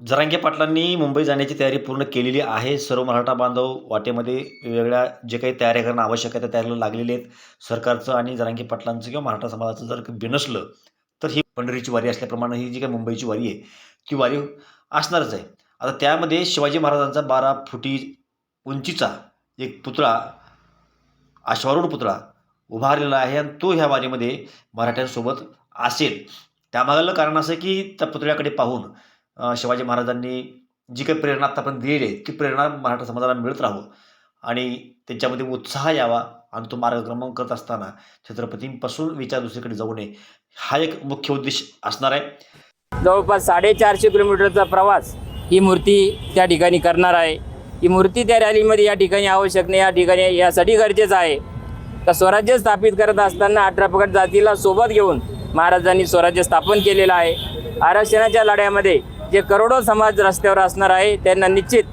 जरांगे पाटलांनी मुंबई जाण्याची तयारी पूर्ण केलेली आहे. सर्व मराठा बांधव वाटेमध्ये वेगवेगळ्या जे काही तयाऱ्या करणं आवश्यक आहे त्या तयारीला लागलेले आहेत. सरकारचं आणि जरांगे पाटलांचं किंवा मराठा समाजाचं जर बिनसलं तर ही पंढरीची वारी असल्याप्रमाणे ही जी काही मुंबईची वारी आहे ती वारी असणारच आहे. आता त्यामध्ये शिवाजी महाराजांचा बारा फुटी उंचीचा एक पुतळा अश्वारूढ पुतळा उभारलेला आहे आणि तो ह्या वारीमध्ये मराठ्यांसोबत असेल. त्यामागलं कारण असं की त्या पुतळ्याकडे पाहून शिवाजी महाराजांनी जी काही प्रेरणा आत्तापर्यंत दिलेली आहे ती प्रेरणा मराठा समाजाला मिळत राहावं आणि त्यांच्यामध्ये उत्साह यावा आणि तो मार्गक्रमण करत असताना छत्रपतींपासून विचार दुसरीकडे जाऊ नये हा एक मुख्य उद्देश असणार आहे. जवळपास साडेचारशे किलोमीटरचा प्रवास ही मूर्ती त्या ठिकाणी करणार आहे. ही मूर्ती त्या रॅलीमध्ये या ठिकाणी आवश्यक नाही या ठिकाणी यासाठी गरजेचं आहे. तर स्वराज्य स्थापित करत असताना अठरा पगड जातीला सोबत घेऊन महाराजांनी स्वराज्य स्थापन केलेलं आहे. आरक्षणाच्या लढ्यामध्ये जे करोडो समाज रस्त्यावर असणार आहे त्यांना निश्चित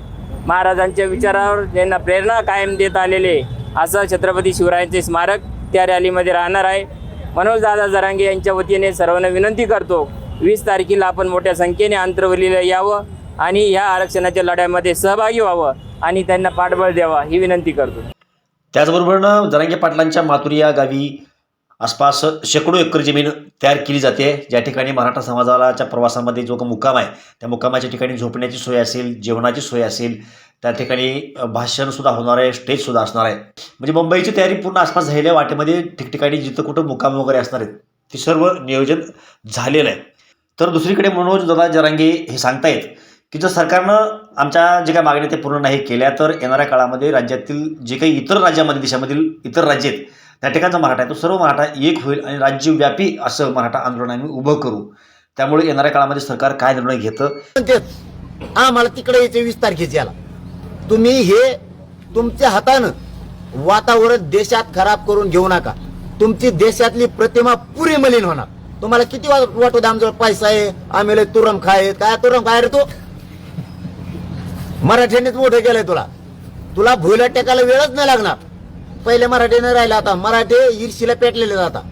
महाराजांच्या विचारावर त्यांना प्रेरणा कायम देत आलेले असं छत्रपती शिवरायांचे स्मारक त्या रॅलीमध्ये राहणार आहे. मनोज दादा जरांगे यांच्या वतीने सर्वांना विनंती करतो वीस तारखेला आपण मोठ्या संख्येने आंतरवलीला यावं आणि या आरक्षणाच्या लढ्यामध्ये सहभागी व्हावं आणि त्यांना पाठबळ द्यावा ही विनंती करतो. त्याचबरोबर जरांगे पाटलांच्या मातुरी या गावी आसपास शेकडो एकर जमीन तयार केली जाते. ज्या ठिकाणी मराठा समाजाच्या प्रवासामध्ये जो का मुक्काम आहे त्या मुक्कामाच्या ठिकाणी झोपण्याची सोय असेल जेवणाची सोय असेल त्या ठिकाणी भाषणसुद्धा होणार आहे स्टेजसुद्धा असणार आहे. म्हणजे मुंबईची तयारी पूर्ण आसपास झालेल्या वाटेमध्ये ठिकठिकाणी जिथं कुठं मुक्काम वगैरे असणार आहेत ते सर्व नियोजन झालेलं आहे. तर दुसरीकडे मनोज दादा जरांगे हे सांगतायत की जर सरकारनं आमच्या जे काही मागण्या ते पूर्ण नाही केल्या तर येणाऱ्या काळामध्ये राज्यातील जे काही इतर राज्यामध्ये देशामधील इतर राज्य आहेत त्या ठिकाणचा मराठा आहे. तो सर्व मराठा एक होईल आणि राज्यव्यापी असं मराठा आंदोलन आम्ही उभं करू. त्यामुळे येणाऱ्या काळामध्ये सरकार काय निर्णय घेतं? आम्हाला तिकडे यायचे वीस तारखेचे याला. तुम्ही हे तुमच्या हातानं वातावरण देशात खराब करून घेऊ नका. तुमची देशातली प्रतिमा पुरी मलिन होणार. तुम्हाला किती वाटू दे आमच्यावर पैसा आहे आम्ही लय तुरम खाय काय तुरम काय रे तू? मराठ्यांनीच मोठं केलंय तुला. तुला भुईला टेकायला वेळच नाही लागणार. पहिले मराठीने राहिला आता. मराठी ईर्षीला पेटलेले जातात